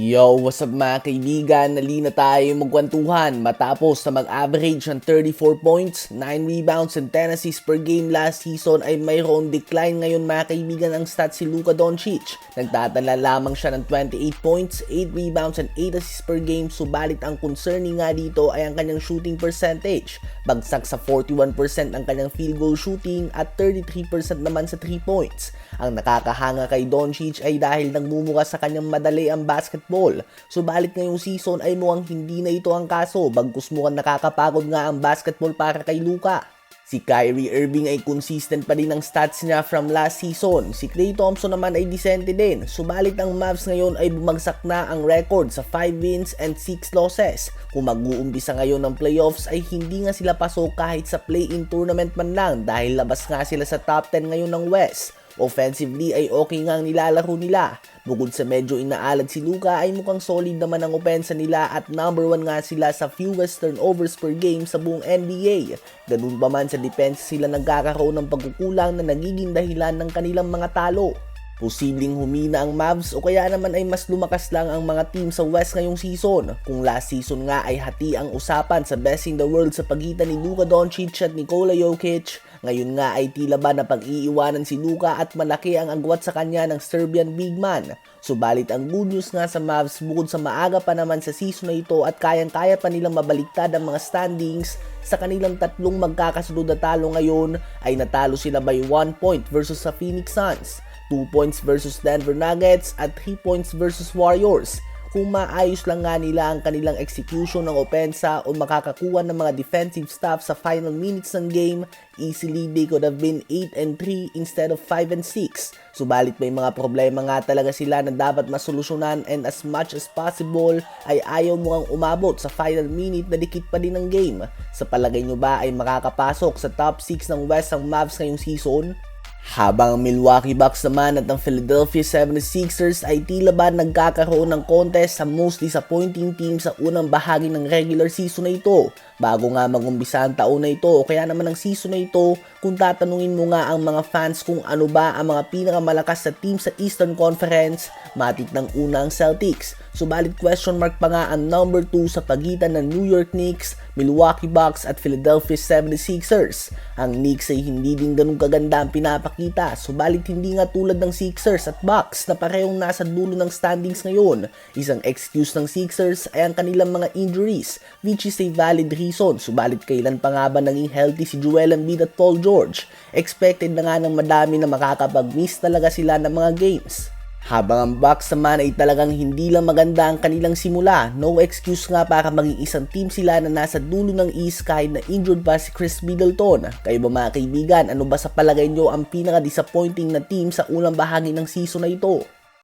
Yo, what's up mga kaibigan? Nali na tayo magkwentuhan matapos na mag-average ng 34 points, 9 rebounds, and 10 assists per game last season ay mayroong decline ngayon mga kaibigan ang stats si Luka Doncic. Nagtatala lamang siya ng 28 points, 8 rebounds, and 8 assists per game subalit ang concerning nga dito ay ang kanyang shooting percentage. Bagsak sa 41% ang kanyang field goal shooting at 33% naman sa 3 points. Ang nakakahanga kay Doncic ay dahil nagmumuka sa kanyang madali ang basketball. Subalit ngayong season ay mukhang hindi na ito ang kaso bagkus mukhang nakakapagod nga ang basketball para kay Luka. Si Kyrie Irving ay consistent pa rin ang stats niya from last season. Si Klay Thompson naman ay decente din. Subalit ang Mavs ngayon ay bumagsak na ang record sa 5 wins and 6 losses. Kung mag-uumpisa ngayon ng playoffs ay hindi nga sila pasok kahit sa play-in tournament man lang dahil labas nga sila sa top 10 ngayon ng West. Offensively ay okay nga ang nilalaro nila. Bukod sa medyo inaalad si Luka ay mukhang solid naman ang opensa nila at number 1 nga sila sa fewest turnovers per game sa buong NBA. Ganun pa man sa depensa sila nagkakaroon ng pagkukulang na nagiging dahilan ng kanilang mga talo. Posibleng humina ang Mavs o kaya naman ay mas lumakas lang ang mga team sa West ngayong season. Kung last season nga ay hati ang usapan sa best in the world sa pagitan ni Luka Doncic at Nikola Jokic, ngayon nga ay tila ba na pag-iiwanan si Luka at malaki ang agwat sa kanya ng Serbian big man. Subalit ang good news nga sa Mavs bukod sa maaga pa naman sa season na ito at kayang-kaya pa nilang mabaliktad ang mga standings sa kanilang tatlong magkakasunod na talo ngayon ay natalo sila by 1 point versus sa Phoenix Suns. 2 points versus Denver Nuggets at 3 points versus Warriors. Kung maayos lang nga nila ang kanilang execution ng opensa o makakakuha ng mga defensive stuff sa final minutes ng game, easily they could have been 8 and 3 instead of 5 and 6. Subalit may mga problema nga talaga sila na dapat masolusyonan and as much as possible ay ayaw mo ang umabot sa final minute na dikit pa din ng game. Sa palagay nyo ba ay makakapasok sa top 6 ng West ang Mavs ngayong season? Habang ang Milwaukee Bucks naman at ang Philadelphia 76ers ay tila ba nagkakaroon ng contest sa most disappointing team sa unang bahagi ng regular season na ito. Bago nga magumpisa ang taon na ito o kaya naman ang season na ito, kung tatanungin mo nga ang mga fans kung ano ba ang mga pinakamalakas sa team sa Eastern Conference, matik ng una ang Celtics. Subalit question mark pa nga ang number 2 sa pagitan ng New York Knicks, Milwaukee Bucks at Philadelphia 76ers. Ang Knicks ay hindi din ganun kaganda ang pinapakita, subalit hindi nga tulad ng Sixers at Bucks na parehong nasa dulo ng standings ngayon. Isang excuse ng Sixers ay ang kanilang mga injuries, which is a valid reason, subalit kailan pa nga ba naging healthy si Joel Embiid at Paul George? Expected na nga ng madami na makakapag-miss talaga sila ng mga games. Habang ang Bucks naman ay talagang hindi lang maganda ang kanilang simula, no excuse nga para maging isang team sila na nasa dulo ng East kahit na injured pa si Chris Middleton. Kayo ba mga kaibigan, ano ba sa palagay nyo ang pinaka-disappointing na team sa unang bahagi ng season na ito?